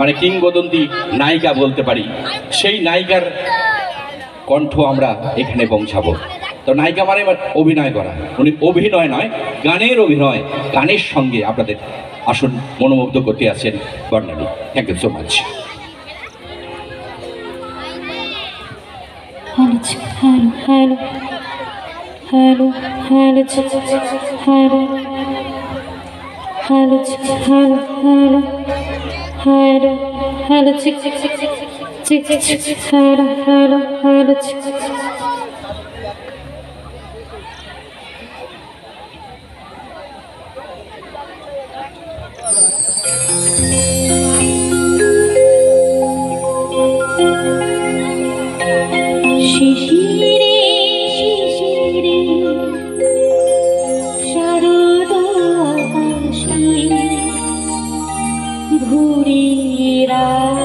মানে কিংবদন্তি নায়িকা বলতে পারি সেই নায়িকার কণ্ঠ আমরা এখানে পৌঁছাবো তো নায়িকা মানে অভিনয় করা উনি অভিনয় নয় গানের অভিনয় গানের সঙ্গে আপনাদের আসুন মনোমুগ্ধ করতে আছেন Barnali thank you so much Hello, hello, hello, hello, hello, hello, hello, head, head, chick, chick, chick, chick, chick, chick, chick, head, head, head, chick, chick, She, she. 우리라.